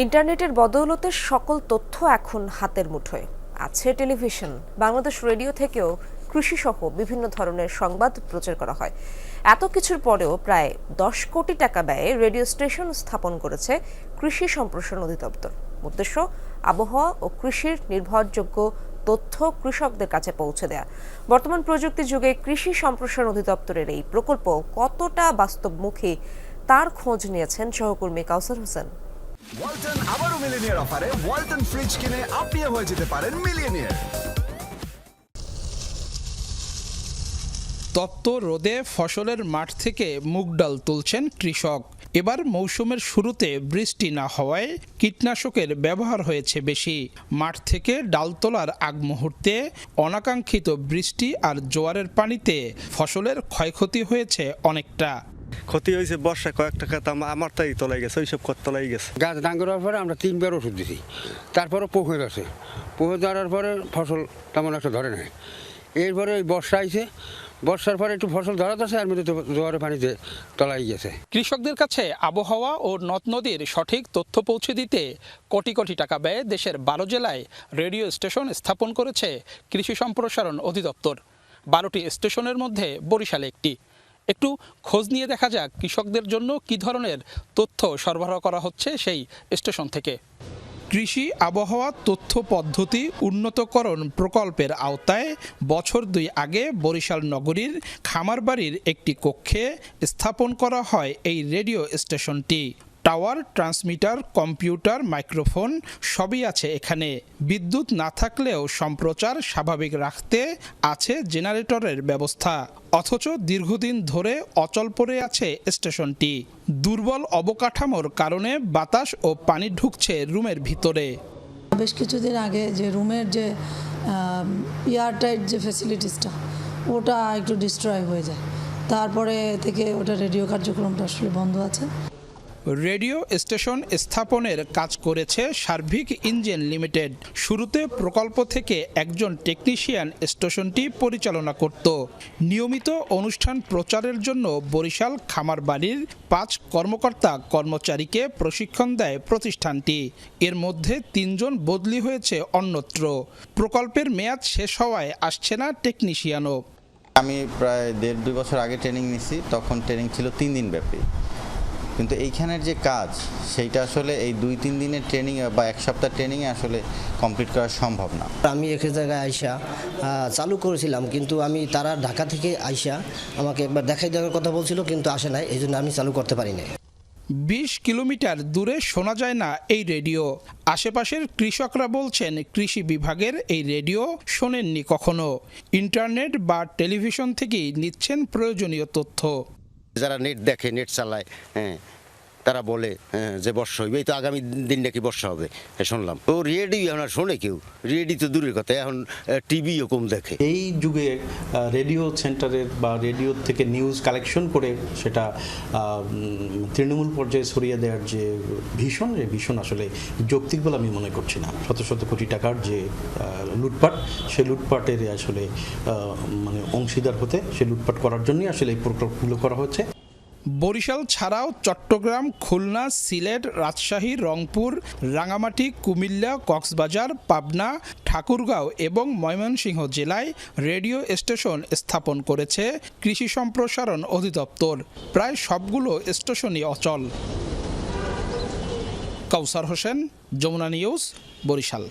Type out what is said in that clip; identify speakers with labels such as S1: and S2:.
S1: ইন্টারনেটের বদৌলতে সকল তথ্য এখন হাতের মুঠোয়। আছে টেলিভিশন, বাংলাদেশ রেডিও থেকেও কৃষি সহ বিভিন্ন ধরনের সংবাদ প্রচার করা হয়। এত কিছুর পরেও প্রায় দশ কোটি টাকা ব্যয়ে রেডিও স্টেশন স্থাপন করেছে কৃষি সম্প্রসারণ অধিদপ্তর। উদ্দেশ্য, আবহাওয়া ও কৃষির নির্ভরযোগ্য তথ্য কৃষকদের কাছে পৌঁছে দেয়া। বর্তমান প্রযুক্তি যুগে কৃষি সম্প্রসারণ অধিদপ্তরের এই প্রকল্প কতটা বাস্তবমুখী তার খোঁজ নিয়েছেন সহকর্মী কাউসার হোসেন।
S2: ওয়ালটন আবারও মিলিনিয়ার অফারে ওয়ালটন ফ্রিজ কিনে আপনিও হয়ে যেতে পারেন মিলিয়নিয়ার।
S3: তপ্ত রোদে ফসলের মাঠ থেকে মুগ ডাল তুলছেন কৃষক। এবার মৌসুমের শুরুতে বৃষ্টি না হওয়ায় কীটনাশকের ব্যবহার হয়েছে বেশি। মাঠ থেকে ডাল তোলার আগ মুহূর্তে অনাকাঙ্ক্ষিত বৃষ্টি আর জোয়ারের পানিতে ফসলের ক্ষয়ক্ষতি হয়েছে অনেকটা।
S4: ক্ষতি হয়েছে বর্ষা কয়েক টাকা তো আমার তাই তলাই গেছে ওইসব কত তলাই গেছে।
S5: গাছ করার পরে আমরা তিনবার ওষুধ দিছি। তারপরে পুকুর আছে। পুকুর ধরার পরে ফসল তেমন একটা ধরে নাই। এরপরে ওই বর্ষা আইছে। বর্ষার পরে একটু ফসল ধরাতে আছে আর মধ্যে জোয়ারের পানিতে তলাই গেছে।
S3: কৃষকদের কাছে আবহাওয়া ও নদ নদীর সঠিক তথ্য পৌঁছে দিতে কোটি কোটি টাকা ব্যয়ে দেশের বারো জেলায় রেডিও স্টেশন স্থাপন করেছে কৃষি সম্প্রসারণ অধিদপ্তর। বারোটি স্টেশনের মধ্যে বরিশালে একটি। একটু খোঁজ নিয়ে দেখা যাক কৃষকদের জন্য কি ধরনের তথ্য সরবরাহ করা হচ্ছে সেই স্টেশন থেকে। কৃষি আবহাওয়া তথ্য পদ্ধতি উন্নতকরণ প্রকল্পের আওতায় বছর দুই আগে বরিশাল নগরীর খামারবাড়ির একটি কক্ষে স্থাপন করা হয় এই রেডিও স্টেশনটি। টাওয়ার, ট্রান্সমিটার, কম্পিউটার, মাইক্রোফোন সবই আছে এখানে। বিদ্যুৎ না থাকলেও সম্প্রচার স্বাভাবিক রাখতে আছে জেনারেটরের ব্যবস্থা। অথচ দীর্ঘদিন ধরে অচল পড়ে আছে স্টেশনটি। দুর্বল অবকাঠামোর কারণে বাতাস ও পানি ঢুকছে রুমের ভিতরে।
S6: বেশ কিছুদিন আগে যে রুমের যে এয়ার টাইট যে ফেসিলিটিসটা ওটা একটু ডিস্ট্রয় হয়ে যায়। তারপরে থেকে ওটা রেডিও কার্যক্রমটা আসলে বন্ধ আছে।
S3: রেডিও স্টেশন স্থাপনের কাজ করেছে সার্ভিক ইঞ্জিন লিমিটেড। শুরুতে প্রকল্প থেকে একজন টেকনিশিয়ান স্টেশনটি পরিচালনা করত। নিয়মিত অনুষ্ঠান প্রচারের জন্য বরিশাল খামারবাড়ির পাঁচ কর্মকর্তা কর্মচারীকে প্রশিক্ষণ দেয় প্রতিষ্ঠানটি। এর মধ্যে তিনজন বদলি হয়েছে অন্যত্র। প্রকল্পের মেয়াদ শেষ হওয়ায় আসছে না টেকনিশিয়ানও।
S7: আমি প্রায় দেড় দুই বছর আগে ট্রেনিং নিছি, তখন ট্রেনিং ছিল তিন দিন ব্যাপী। কিন্তু এইখানের যে কাজ সেইটা আসলে এই দুই তিন দিনের ট্রেনিং বা এক সপ্তাহ ট্রেনিংয়ে আসলে কমপ্লিট করা সম্ভব না।
S8: আমি এক জায়গায় আইসা চালু করেছিলাম কিন্তু আমি তারা ঢাকা থেকে আইসা আমাকে একবার দেখাই দেওয়ার কথা বলছিল কিন্তু আসে নাই এই জন্য আমি চালু করতে পারি নাই।
S3: বিশ কিলোমিটার দূরে শোনা যায় না এই রেডিও। আশেপাশের কৃষকরা বলছেন কৃষি বিভাগের এই রেডিও শোনেননি কখনো। ইন্টারনেট বা টেলিভিশন থেকেই নিচ্ছেন প্রয়োজনীয় তথ্য।
S9: যারা নেট দেখে নেট চালায় হ্যাঁ তারা বলে হ্যাঁ, যে বর্ষা হইবে এই তো আগামী দিন নাকি বর্ষা হবে। শুনলাম। তো রেডিও এখন আর শোনে কেউ। রেডি তো দূরের কথা এখন টিভিও কম দেখে।
S10: এই যুগে রেডিও সেন্টারের বা রেডিও থেকে নিউজ কালেকশন করে সেটা তৃণমূল পর্যায়ে ছড়িয়ে দেওয়ার যে ভীষণ যে ভীষণ আসলে যৌক্তিক বলে আমি মনে করছি না। শত শত কোটি টাকার যে লুটপাট সেই লুটপাটের আসলে মানে অংশীদার হতে সে লুটপাট করার জন্যই আসলে এই প্রকল্পগুলো করা হচ্ছে।
S3: বরিশাল ছাড়াও চট্টগ্রাম, খুলনা, সিলেট, রাজশাহী, রংপুর, রাঙামাটি, কুমিল্লা, কক্সবাজার, পাবনা, ঠাকুরগাঁও এবং ময়মনসিংহ জেলায় রেডিও স্টেশন স্থাপন করেছে কৃষি সম্প্রসারণ অধিদপ্তর। প্রায় সবগুলো স্টেশনই অচল। কাউসার হোসেন, যমুনা নিউজ, বরিশাল।